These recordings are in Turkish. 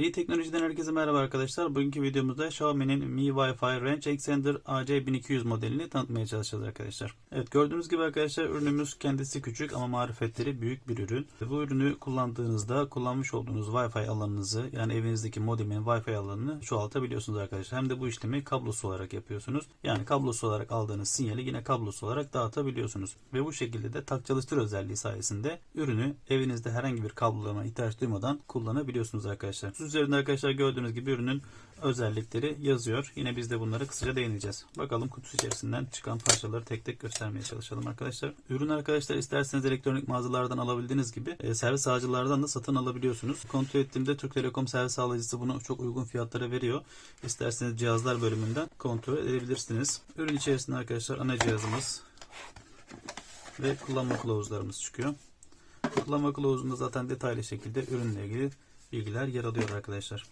İyi teknolojiden herkese merhaba arkadaşlar. Bugünkü videomuzda Xiaomi'nin Mi Wi-Fi Range Extender AC1200 modelini tanıtmaya çalışacağız arkadaşlar. Evet gördüğünüz gibi arkadaşlar ürünümüz kendisi küçük ama marifetleri büyük bir ürün. Bu ürünü kullandığınızda kullanmış olduğunuz Wi-Fi alanınızı yani evinizdeki modemin Wi-Fi alanını çoğaltabiliyorsunuz arkadaşlar. Hem de bu işlemi kablosuz olarak yapıyorsunuz. Yani kablosuz olarak aldığınız sinyali yine kablosuz olarak dağıtabiliyorsunuz. Ve bu şekilde de tak çalıştır özelliği sayesinde ürünü evinizde herhangi bir kablolama ihtiyaç duymadan kullanabiliyorsunuz arkadaşlar. Üzerinde arkadaşlar gördüğünüz gibi ürünün özellikleri yazıyor. Yine biz de bunlara kısaca değineceğiz. Bakalım kutusu içerisinden çıkan parçaları tek tek göstermeye çalışalım arkadaşlar. Ürün arkadaşlar isterseniz elektronik mağazalardan alabildiğiniz gibi e, servis sağlayıcılardan da satın alabiliyorsunuz. Kontrol ettiğimde Türk Telekom servis sağlayıcısı bunu çok uygun fiyatlara veriyor. İsterseniz cihazlar bölümünden kontrol edebilirsiniz. Ürün içerisinde arkadaşlar ana cihazımız ve kullanma kılavuzlarımız çıkıyor. Kullanma kılavuzunda zaten detaylı şekilde ürünle ilgili bilgiler yer alıyor arkadaşlar.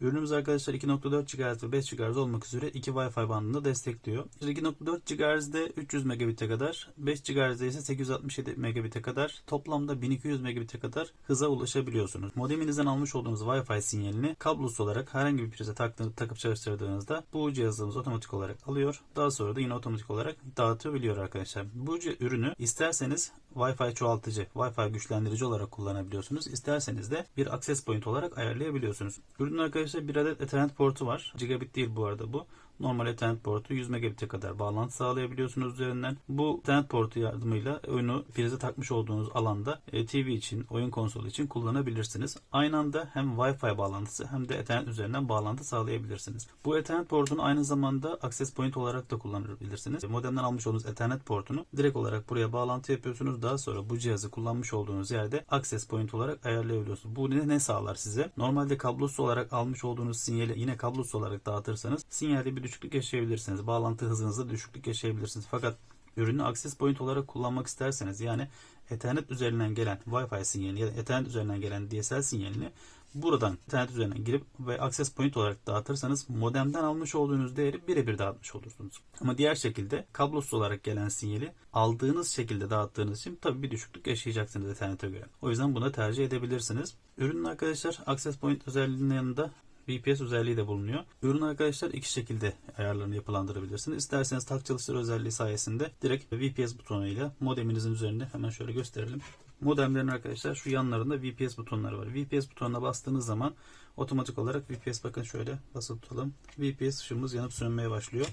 Ürünümüz arkadaşlar 2.4 GHz ve 5 GHz olmak üzere iki Wi-Fi bandında destekliyor. 2.4 GHz'de 300 Mbit'e kadar, 5 GHz'de ise 867 Mbit'e kadar toplamda 1200 Mbit'e kadar hıza ulaşabiliyorsunuz. Modeminizden almış olduğunuz Wi-Fi sinyalini kablosuz olarak herhangi bir prize taktığınız, takıp çalıştırdığınızda bu cihazınız otomatik olarak alıyor. Daha sonra da yine otomatik olarak dağıtabiliyor arkadaşlar. Bu ürünü isterseniz Wi-Fi çoğaltıcı, Wi-Fi güçlendirici olarak kullanabiliyorsunuz. İsterseniz de bir access point olarak ayarlayabiliyorsunuz. Ürünün arkadaşlar bir adet Ethernet portu var. Gigabit değil bu arada bu. Normal Ethernet portu 100 megabit'e kadar bağlantı sağlayabiliyorsunuz üzerinden. Bu Ethernet portu yardımıyla oyunu prize takmış olduğunuz alanda e, TV için, oyun konsolu için kullanabilirsiniz. Aynı anda hem Wi-Fi bağlantısı hem de Ethernet üzerinden bağlantı sağlayabilirsiniz. Bu Ethernet portunu aynı zamanda access point olarak da kullanabilirsiniz. Modemden almış olduğunuz Ethernet portunu direkt olarak buraya bağlantı yapıyorsunuz. Daha sonra bu cihazı kullanmış olduğunuz yerde access point olarak ayarlayabiliyorsunuz. Bu ne, ne sağlar size? Normalde kablosuz olarak almış olduğunuz sinyali yine kablosuz olarak dağıtırsanız sinyalde bir düşüklük yaşayabilirsiniz. Bağlantı hızınızda düşüklük yaşayabilirsiniz. Fakat ürünü access point olarak kullanmak isterseniz yani Ethernet üzerinden gelen Wi-Fi sinyalini ya da Ethernet üzerinden gelen DSL sinyalini buradan internet üzerinden girip ve access point olarak dağıtırsanız modemden almış olduğunuz değeri birebir dağıtmış olursunuz. Ama diğer şekilde kablosuz olarak gelen sinyali aldığınız şekilde dağıttığınız için tabii bir düşüklük yaşayacaksınız internete göre. O yüzden buna tercih edebilirsiniz. Ürünün arkadaşlar access point özelliğinin yanında VPS özelliği de bulunuyor. Ürün arkadaşlar iki şekilde ayarlarını yapılandırabilirsiniz. İsterseniz tak çalıştır özelliği sayesinde direkt VPS butonuyla modeminizin üzerinde hemen şöyle gösterelim. Modemlerin arkadaşlar şu yanlarında VPS butonları var. VPS butonuna bastığınız zaman otomatik olarak VPS bakın şöyle basılı tutalım. VPS ışığımız yanıp sönmeye başlıyor.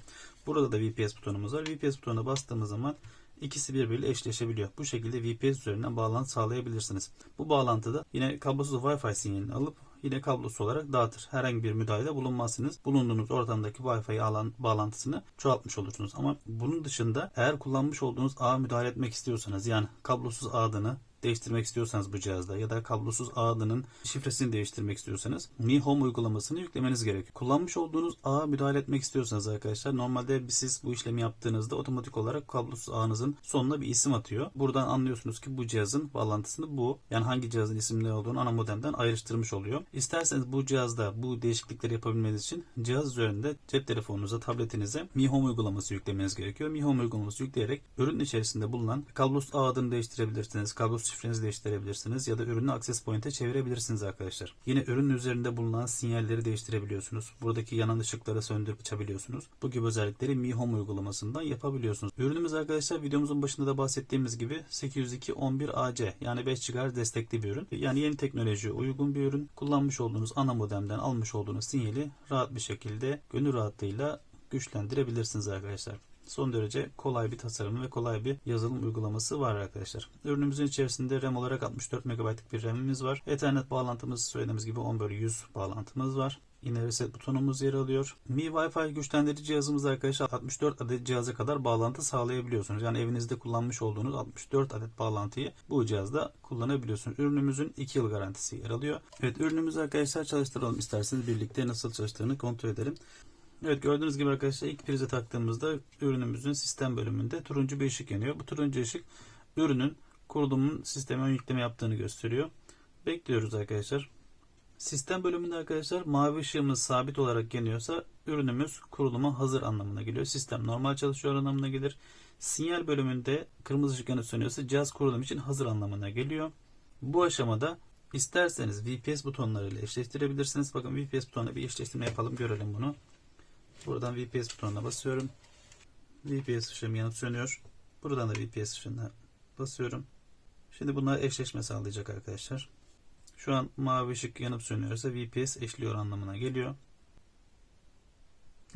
Burada da VPS butonumuz var. VPS butonuna bastığımız zaman ikisi birbiriyle eşleşebiliyor. Bu şekilde VPS üzerinden bağlantı sağlayabilirsiniz. Bu bağlantıda yine kablosuz Wi-Fi sinyalini alıp yine kablosuz olarak dağıtır. Herhangi bir müdahalede bulunmazsınız. Bulunduğunuz ortamdaki Wi-Fi alan bağlantısını çoğaltmış olursunuz. Ama bunun dışında eğer kullanmış olduğunuz ağa müdahale etmek istiyorsanız yani kablosuz ağını değiştirmek istiyorsanız bu cihazda ya da kablosuz ağ adının şifresini değiştirmek istiyorsanız Mi Home uygulamasını yüklemeniz gerekiyor. Kullanmış olduğunuz ağa müdahale etmek istiyorsanız arkadaşlar normalde siz bu işlemi yaptığınızda otomatik olarak kablosuz ağınızın sonuna bir isim atıyor. Buradan anlıyorsunuz ki bu cihazın bağlantısını bu yani hangi cihazın isimli olduğunu ana modemden ayrıştırmış oluyor. İsterseniz bu cihazda bu değişiklikleri yapabilmeniz için cihaz üzerinde cep telefonunuza, tabletinize Mi Home uygulaması yüklemeniz gerekiyor. Mi Home uygulaması yükleyerek ürün içerisinde bulunan kablosuz ağ adını değiştirebilirsiniz. Kablosuz şifrenizi değiştirebilirsiniz ya da ürünü access point'e çevirebilirsiniz arkadaşlar. Yine ürünün üzerinde bulunan sinyalleri değiştirebiliyorsunuz. Buradaki yanan ışıkları söndürüp açabiliyorsunuz. Bu gibi özellikleri Mi Home uygulamasından yapabiliyorsunuz. Ürünümüz arkadaşlar videomuzun başında da bahsettiğimiz gibi 802.11ac yani 5 GHz destekli bir ürün. Yani yeni teknolojiye uygun bir ürün. Kullanmış olduğunuz ana modemden almış olduğunuz sinyali rahat bir şekilde gönül rahatlığıyla güçlendirebilirsiniz arkadaşlar son derece kolay bir tasarım ve kolay bir yazılım uygulaması var arkadaşlar. Ürünümüzün içerisinde RAM olarak 64 MB'lık bir RAM'imiz var. Ethernet bağlantımız söylediğimiz gibi 10 bölü 100 bağlantımız var. Yine reset butonumuz yer alıyor. Mi Wi-Fi güçlendirici cihazımız arkadaşlar 64 adet cihaza kadar bağlantı sağlayabiliyorsunuz. Yani evinizde kullanmış olduğunuz 64 adet bağlantıyı bu cihazda kullanabiliyorsunuz. Ürünümüzün 2 yıl garantisi yer alıyor. Evet ürünümüzü arkadaşlar çalıştıralım isterseniz birlikte nasıl çalıştığını kontrol edelim. Evet gördüğünüz gibi arkadaşlar ilk prize taktığımızda ürünümüzün sistem bölümünde turuncu bir ışık yanıyor. Bu turuncu ışık ürünün kurulumun sisteme yükleme yaptığını gösteriyor. Bekliyoruz arkadaşlar. Sistem bölümünde arkadaşlar mavi ışığımız sabit olarak yanıyorsa ürünümüz kuruluma hazır anlamına geliyor. Sistem normal çalışıyor anlamına gelir. Sinyal bölümünde kırmızı ışık yanıp sönüyorsa cihaz kurulum için hazır anlamına geliyor. Bu aşamada İsterseniz VPS butonlarıyla eşleştirebilirsiniz. Bakın VPS butonuna bir eşleştirme yapalım görelim bunu. Buradan VPS butonuna basıyorum. VPS ışığım yanıp sönüyor. Buradan da VPS ışığına basıyorum. Şimdi bunlar eşleşme sağlayacak arkadaşlar. Şu an mavi ışık yanıp sönüyorsa VPS eşliyor anlamına geliyor.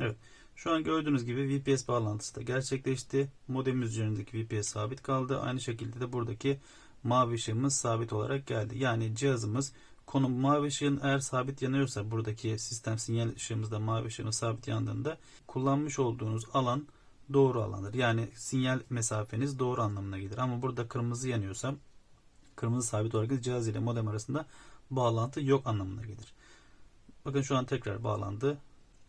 Evet. Şu an gördüğünüz gibi VPS bağlantısı da gerçekleşti. Modemimiz üzerindeki VPS sabit kaldı. Aynı şekilde de buradaki mavi ışığımız sabit olarak geldi. Yani cihazımız konum mavi ışığın eğer sabit yanıyorsa buradaki sistem sinyal ışığımızda mavi ışığımız sabit yandığında kullanmış olduğunuz alan doğru alandır. Yani sinyal mesafeniz doğru anlamına gelir. Ama burada kırmızı yanıyorsa kırmızı sabit olarak cihaz ile modem arasında bağlantı yok anlamına gelir. Bakın şu an tekrar bağlandı.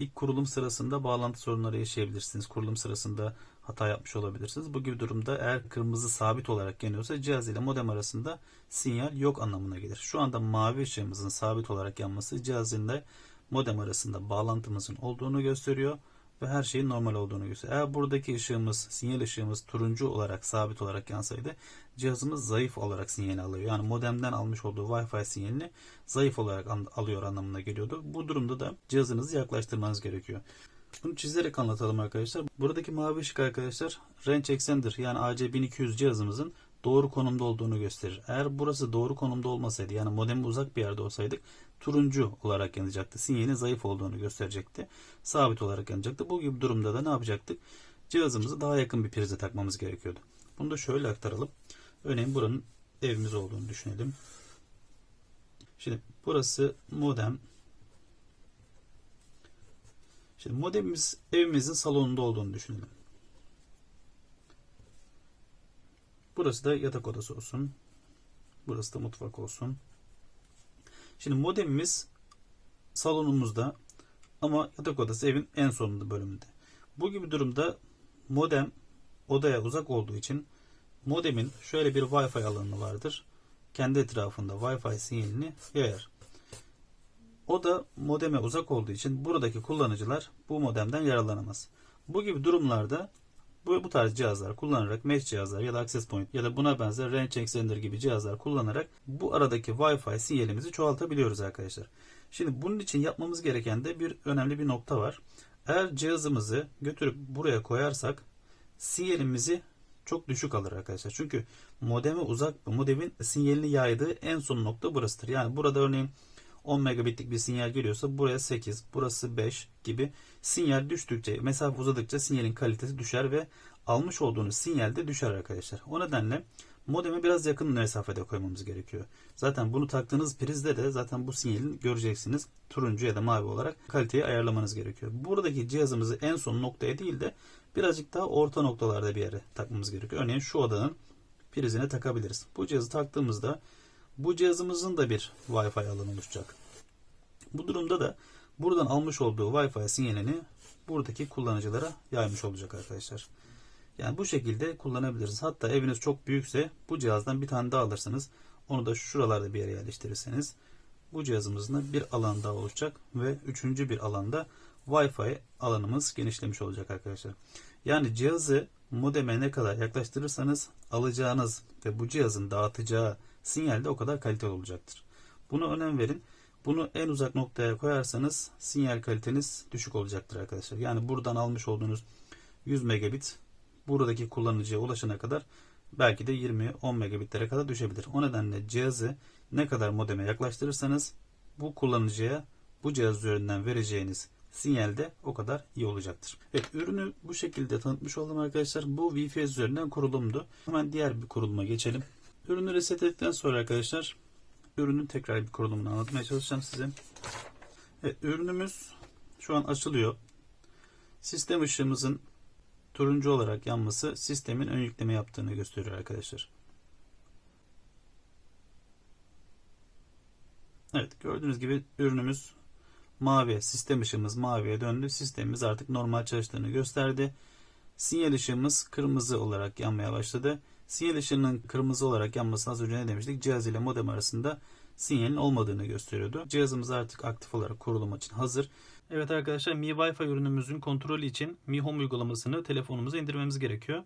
İlk kurulum sırasında bağlantı sorunları yaşayabilirsiniz. Kurulum sırasında hata yapmış olabilirsiniz. Bu gibi durumda eğer kırmızı sabit olarak yanıyorsa cihaz ile modem arasında sinyal yok anlamına gelir. Şu anda mavi ışığımızın sabit olarak yanması cihazında modem arasında bağlantımızın olduğunu gösteriyor ve her şeyin normal olduğunu gösteriyor. Eğer buradaki ışığımız, sinyal ışığımız turuncu olarak sabit olarak yansaydı cihazımız zayıf olarak sinyal alıyor. Yani modemden almış olduğu Wi-Fi sinyalini zayıf olarak alıyor anlamına geliyordu. Bu durumda da cihazınızı yaklaştırmanız gerekiyor. Bunu çizerek anlatalım arkadaşlar. Buradaki mavi ışık arkadaşlar Range Extender yani AC1200 cihazımızın doğru konumda olduğunu gösterir. Eğer burası doğru konumda olmasaydı yani modemi uzak bir yerde olsaydık turuncu olarak yanacaktı. Sinyalin zayıf olduğunu gösterecekti. Sabit olarak yanacaktı. Bu gibi durumda da ne yapacaktık? Cihazımızı daha yakın bir prize takmamız gerekiyordu. Bunu da şöyle aktaralım. Örneğin buranın evimiz olduğunu düşünelim. Şimdi burası modem. Şimdi modemimiz evimizin salonunda olduğunu düşünelim. Burası da yatak odası olsun. Burası da mutfak olsun. Şimdi modemimiz salonumuzda ama yatak odası evin en sonunda bölümünde. Bu gibi durumda modem odaya uzak olduğu için modemin şöyle bir Wi-Fi alanı vardır. Kendi etrafında Wi-Fi sinyalini yayar. O da modeme uzak olduğu için buradaki kullanıcılar bu modemden yararlanamaz. Bu gibi durumlarda bu, bu tarz cihazlar kullanarak mesh cihazlar ya da access point ya da buna benzer range extender gibi cihazlar kullanarak bu aradaki Wi-Fi sinyalimizi çoğaltabiliyoruz arkadaşlar. Şimdi bunun için yapmamız gereken de bir önemli bir nokta var. Eğer cihazımızı götürüp buraya koyarsak sinyalimizi çok düşük alır arkadaşlar. Çünkü modeme uzak modemin sinyalini yaydığı en son nokta burasıdır. Yani burada örneğin 10 megabitlik bir sinyal geliyorsa buraya 8, burası 5 gibi sinyal düştükçe, mesafe uzadıkça sinyalin kalitesi düşer ve almış olduğunuz sinyal de düşer arkadaşlar. O nedenle modemi biraz yakın mesafede koymamız gerekiyor. Zaten bunu taktığınız prizde de zaten bu sinyalin göreceksiniz. Turuncu ya da mavi olarak kaliteyi ayarlamanız gerekiyor. Buradaki cihazımızı en son noktaya değil de birazcık daha orta noktalarda bir yere takmamız gerekiyor. Örneğin şu odanın prizine takabiliriz. Bu cihazı taktığımızda bu cihazımızın da bir Wi-Fi alanı oluşacak. Bu durumda da buradan almış olduğu Wi-Fi sinyalini buradaki kullanıcılara yaymış olacak arkadaşlar. Yani bu şekilde kullanabilirsiniz. Hatta eviniz çok büyükse bu cihazdan bir tane daha alırsınız. Onu da şuralarda bir yere yerleştirirseniz bu cihazımızın bir alan daha olacak ve üçüncü bir alanda Wi-Fi alanımız genişlemiş olacak arkadaşlar. Yani cihazı modeme ne kadar yaklaştırırsanız alacağınız ve bu cihazın dağıtacağı sinyal de o kadar kaliteli olacaktır. Buna önem verin. Bunu en uzak noktaya koyarsanız sinyal kaliteniz düşük olacaktır arkadaşlar. Yani buradan almış olduğunuz 100 megabit buradaki kullanıcıya ulaşana kadar belki de 20-10 megabitlere kadar düşebilir. O nedenle cihazı ne kadar modeme yaklaştırırsanız bu kullanıcıya bu cihaz üzerinden vereceğiniz sinyal de o kadar iyi olacaktır. Evet ürünü bu şekilde tanıtmış oldum arkadaşlar. Bu Wi-Fi üzerinden kurulumdu. Hemen diğer bir kuruluma geçelim. Ürünü reset ettikten sonra arkadaşlar ürünün tekrar bir kurulumunu anlatmaya çalışacağım size. Evet, ürünümüz şu an açılıyor. Sistem ışığımızın turuncu olarak yanması sistemin ön yükleme yaptığını gösteriyor arkadaşlar. Evet gördüğünüz gibi ürünümüz mavi. Sistem ışığımız maviye döndü. Sistemimiz artık normal çalıştığını gösterdi. Sinyal ışığımız kırmızı olarak yanmaya başladı. Sinyal ışığının kırmızı olarak yanmasına az önce ne demiştik? Cihaz ile modem arasında sinyalin olmadığını gösteriyordu. Cihazımız artık aktif olarak kurulum için hazır. Evet arkadaşlar Mi Wi-Fi ürünümüzün kontrolü için Mi Home uygulamasını telefonumuza indirmemiz gerekiyor.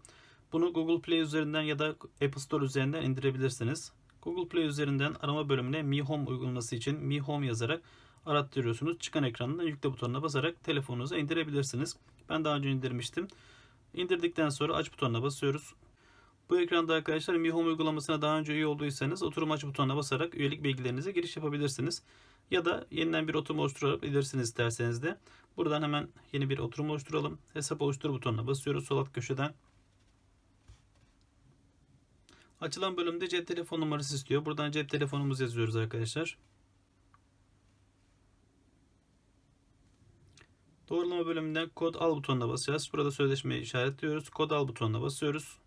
Bunu Google Play üzerinden ya da Apple Store üzerinden indirebilirsiniz. Google Play üzerinden arama bölümüne Mi Home uygulaması için Mi Home yazarak arattırıyorsunuz. Çıkan ekrandan yükle butonuna basarak telefonunuza indirebilirsiniz. Ben daha önce indirmiştim. İndirdikten sonra aç butonuna basıyoruz. Bu ekranda arkadaşlar Mi Home uygulamasına daha önce üye olduysanız oturum aç butonuna basarak üyelik bilgilerinize giriş yapabilirsiniz. Ya da yeniden bir oturum oluşturabilirsiniz isterseniz de. Buradan hemen yeni bir oturum oluşturalım. Hesap oluştur butonuna basıyoruz sol alt köşeden. Açılan bölümde cep telefon numarası istiyor. Buradan cep telefonumuzu yazıyoruz arkadaşlar. Doğrulama bölümünden kod al butonuna basacağız. Burada sözleşmeyi işaretliyoruz. Kod al butonuna basıyoruz.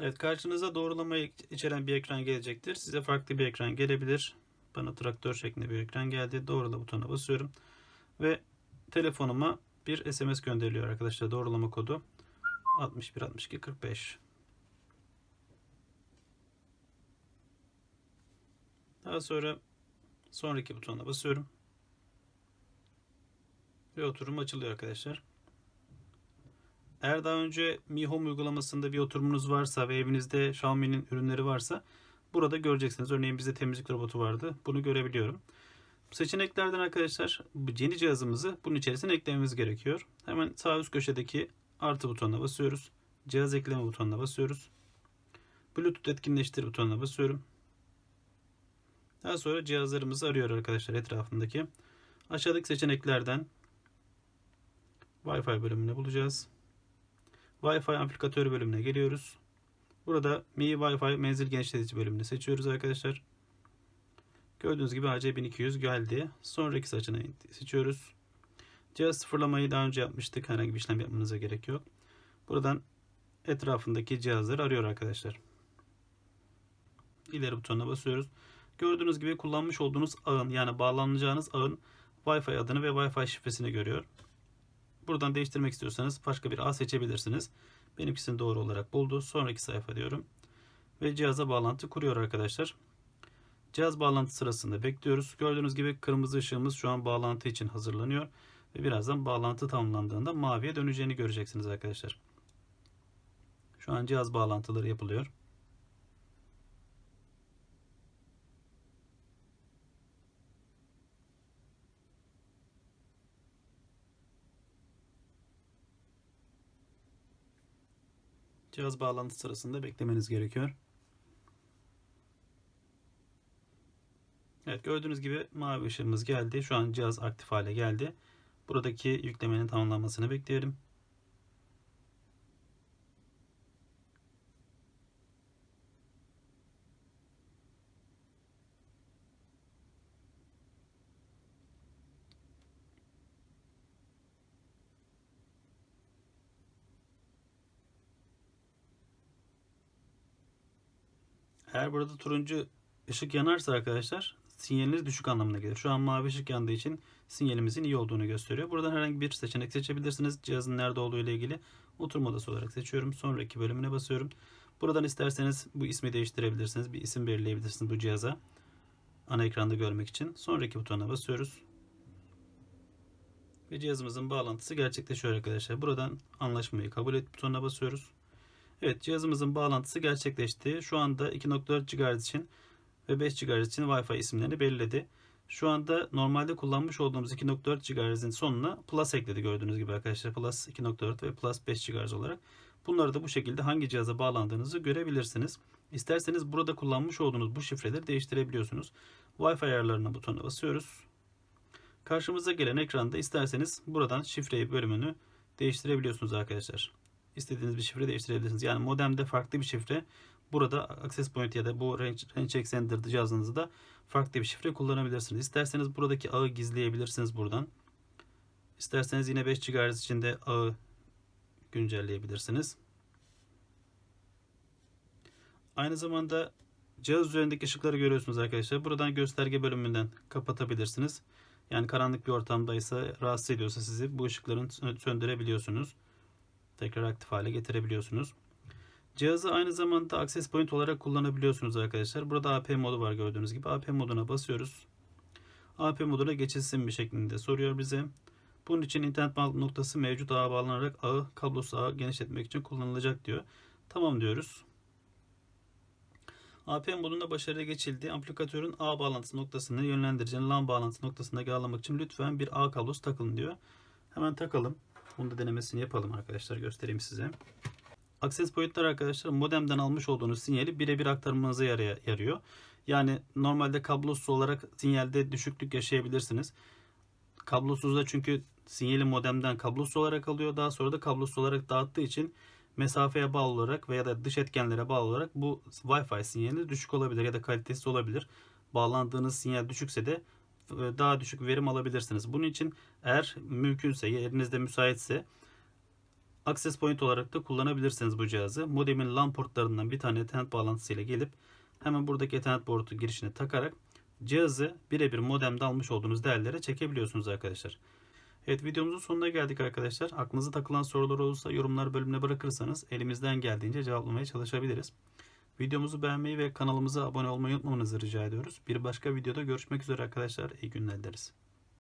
Evet karşınıza doğrulamayı içeren bir ekran gelecektir. Size farklı bir ekran gelebilir. Bana traktör şeklinde bir ekran geldi. Doğrula butonuna basıyorum. Ve telefonuma bir SMS gönderiliyor arkadaşlar. Doğrulama kodu 61 62 45. Daha sonra sonraki butonuna basıyorum. Ve oturum açılıyor arkadaşlar. Eğer daha önce Mi Home uygulamasında bir oturumunuz varsa ve evinizde Xiaomi'nin ürünleri varsa burada göreceksiniz. Örneğin bizde temizlik robotu vardı. Bunu görebiliyorum. Seçeneklerden arkadaşlar bu yeni cihazımızı bunun içerisine eklememiz gerekiyor. Hemen sağ üst köşedeki artı butonuna basıyoruz. Cihaz ekleme butonuna basıyoruz. Bluetooth etkinleştir butonuna basıyorum. Daha sonra cihazlarımızı arıyor arkadaşlar etrafındaki. Aşağıdaki seçeneklerden Wi-Fi bölümünü bulacağız. Wi-Fi amplifikatör bölümüne geliyoruz. Burada Mi Wi-Fi menzil genişletici bölümünü seçiyoruz arkadaşlar. Gördüğünüz gibi AC1200 geldi. Sonraki seçeneği seçiyoruz. Cihaz sıfırlamayı daha önce yapmıştık. Herhangi bir işlem yapmanıza gerek yok. Buradan etrafındaki cihazları arıyor arkadaşlar. İleri butonuna basıyoruz. Gördüğünüz gibi kullanmış olduğunuz ağın yani bağlanacağınız ağın Wi-Fi adını ve Wi-Fi şifresini görüyor. Buradan değiştirmek istiyorsanız başka bir ağ seçebilirsiniz. Benimkisini doğru olarak buldu. Sonraki sayfa diyorum. Ve cihaza bağlantı kuruyor arkadaşlar. Cihaz bağlantı sırasında bekliyoruz. Gördüğünüz gibi kırmızı ışığımız şu an bağlantı için hazırlanıyor. Ve birazdan bağlantı tamamlandığında maviye döneceğini göreceksiniz arkadaşlar. Şu an cihaz bağlantıları yapılıyor. Cihaz bağlantı sırasında beklemeniz gerekiyor. Evet gördüğünüz gibi mavi ışığımız geldi. Şu an cihaz aktif hale geldi. Buradaki yüklemenin tamamlanmasını bekliyorum. Eğer burada turuncu ışık yanarsa arkadaşlar sinyaliniz düşük anlamına gelir. Şu an mavi ışık yandığı için sinyalimizin iyi olduğunu gösteriyor. Buradan herhangi bir seçenek seçebilirsiniz. Cihazın nerede olduğu ile ilgili oturma odası olarak seçiyorum. Sonraki bölümüne basıyorum. Buradan isterseniz bu ismi değiştirebilirsiniz. Bir isim belirleyebilirsiniz bu cihaza. Ana ekranda görmek için. Sonraki butona basıyoruz. Ve cihazımızın bağlantısı gerçekleşiyor arkadaşlar. Buradan anlaşmayı kabul et butonuna basıyoruz. Evet cihazımızın bağlantısı gerçekleşti. Şu anda 2.4 GHz için ve 5 GHz için Wi-Fi isimlerini belirledi. Şu anda normalde kullanmış olduğumuz 2.4 GHz'in sonuna Plus ekledi gördüğünüz gibi arkadaşlar. Plus 2.4 ve Plus 5 GHz olarak. Bunları da bu şekilde hangi cihaza bağlandığınızı görebilirsiniz. İsterseniz burada kullanmış olduğunuz bu şifreleri değiştirebiliyorsunuz. Wi-Fi ayarlarına butonuna basıyoruz. Karşımıza gelen ekranda isterseniz buradan şifreyi bölümünü değiştirebiliyorsunuz arkadaşlar istediğiniz bir şifre değiştirebilirsiniz. Yani modemde farklı bir şifre. Burada Access Point ya da bu Range, Range Extender cihazınızda farklı bir şifre kullanabilirsiniz. İsterseniz buradaki ağı gizleyebilirsiniz buradan. İsterseniz yine 5 GHz içinde ağı güncelleyebilirsiniz. Aynı zamanda cihaz üzerindeki ışıkları görüyorsunuz arkadaşlar. Buradan gösterge bölümünden kapatabilirsiniz. Yani karanlık bir ortamdaysa rahatsız ediyorsa sizi bu ışıkların söndürebiliyorsunuz tekrar aktif hale getirebiliyorsunuz. Cihazı aynı zamanda access point olarak kullanabiliyorsunuz arkadaşlar. Burada AP modu var gördüğünüz gibi. AP moduna basıyoruz. AP moduna geçilsin bir şeklinde soruyor bize. Bunun için internet noktası mevcut ağa bağlanarak ağı kablosuz ağı genişletmek için kullanılacak diyor. Tamam diyoruz. AP modunda başarılı geçildi. Aplikatörün A bağlantısı noktasını yönlendiricinin LAN bağlantısı noktasına bağlamak için lütfen bir A kablosu takılın diyor. Hemen takalım. Bunu da denemesini yapalım arkadaşlar. Göstereyim size. Access pointler arkadaşlar modemden almış olduğunuz sinyali birebir aktarmanıza yarıyor. Yani normalde kablosuz olarak sinyalde düşüklük yaşayabilirsiniz. Kablosuzda çünkü sinyali modemden kablosuz olarak alıyor. Daha sonra da kablosuz olarak dağıttığı için mesafeye bağlı olarak veya da dış etkenlere bağlı olarak bu Wi-Fi sinyali düşük olabilir ya da kalitesiz olabilir. Bağlandığınız sinyal düşükse de daha düşük verim alabilirsiniz. Bunun için eğer mümkünse yerinizde müsaitse Access point olarak da kullanabilirsiniz bu cihazı. Modemin LAN portlarından bir tane Ethernet bağlantısıyla gelip hemen buradaki Ethernet portu girişine takarak cihazı birebir modemde almış olduğunuz değerlere çekebiliyorsunuz arkadaşlar. Evet videomuzun sonuna geldik arkadaşlar. Aklınıza takılan sorular olursa yorumlar bölümüne bırakırsanız elimizden geldiğince cevaplamaya çalışabiliriz. Videomuzu beğenmeyi ve kanalımıza abone olmayı unutmamanızı rica ediyoruz. Bir başka videoda görüşmek üzere arkadaşlar. İyi günler dileriz.